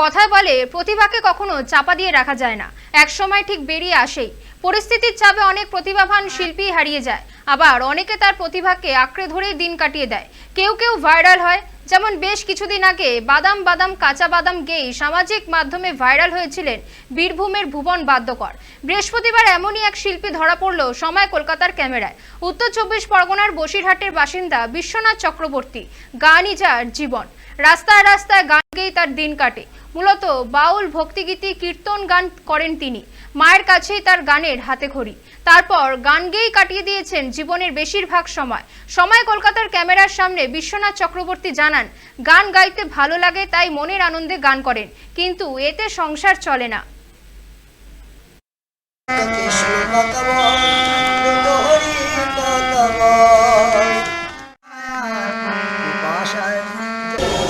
কথায় বলে প্রতিভাকে কখনো চাপা দিয়ে রাখা যায় না। এক সময় ঠিক বেরিয়ে আসেই। পরিস্থিতির চাপে অনেক প্রতিভাবান শিল্পী হারিয়ে যায়। আবার অনেকে তার প্রতিভাকে আঁকড়ে ধরেই দিন কাটিয়ে দেয়। কেউ কেউ ভাইরাল হয়। যেমন বেশ কিছুদিন আগে বাদাম বাদাম কাঁচা বাদাম গেয়ে সামাজিক মাধ্যমে ভাইরাল হয়েছিলেন বীরভূমের ভুবন বাদ্যকর। বৃহস্পতিবার এমনই এক শিল্পী ধরা পড়ল সময় কলকাতার ক্যামেরায়। উত্তর চব্বিশ পরগনার বসিরহাটের বাসিন্দা বিশ্বনাথ চক্রবর্তী, গানই যার জীবন। রাস্তায় রাস্তায় গান গেয়েই তার দিন কাটে। মূলত বাউল ভক্তিগীতি কীর্তন গান করেন তিনি। মায়ের কাছেই তার গানের হাতে খড়ি। তারপর গান গেয়েই কাটিয়ে দিয়েছেন জীবনের বেশিরভাগ সময়। সময় কলকাতার ক্যামেরার সামনে বিশ্বনাথ চক্রবর্তী জানান, গান গাইতে ভালো লাগে তাই মনের আনন্দে গান করেন, কিন্তু এতে সংসার চলে না।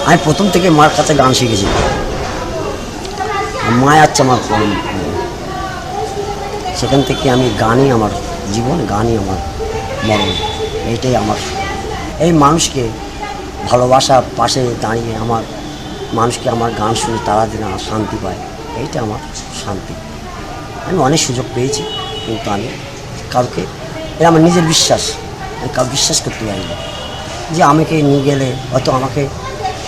আমি প্রথম থেকে মার কাছে গান শিখেছি। মা আছে আমার। সেখান থেকে আমি গানই আমার জীবন, গানই আমার মরণ। এইটাই আমার। এই মানুষকে ভালোবাসা পাশে দাঁড়িয়ে আমার মানুষকে আমার গান শুনে তারা দিন শান্তি পায়, এইটা আমার শান্তি। আমি অনেক সুযোগ পেয়েছি, কিন্তু আমি কাউকে, এটা আমার নিজের বিশ্বাস। আমি কাউ বিশ্বাস করতে পারি না যে আমাকে নিয়ে গেলে হয়তো আমাকে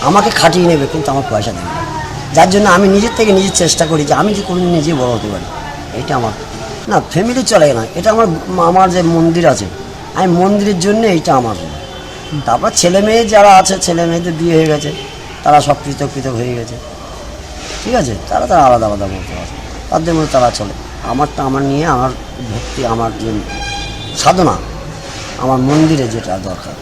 আমাকে খাটিয়ে নেবে, কিন্তু আমার পয়সা দেবে। যার জন্য আমি নিজের থেকে নিজের চেষ্টা করি যে আমি যে কোনো নিজে বড় হতে পারি। এটা আমার না ফ্যামিলি চলে না, এটা আমার আমার যে মন্দির আছে, আমি মন্দিরের জন্য এইটা আমার তারপর ছেলে মেয়ে যারা আছে, ছেলে মেয়েদের বিয়ে হয়ে গেছে, তারা সব পৃথক পৃথক হয়ে গেছে। ঠিক আছে? তারা তারা আলাদা আলাদা বলতে পারে তাদের মধ্যে তারা চলে। আমারটা আমার নিয়ে আমার ভক্তি, আমার যে সাধনা, আমার মন্দিরে যেটা দরকার।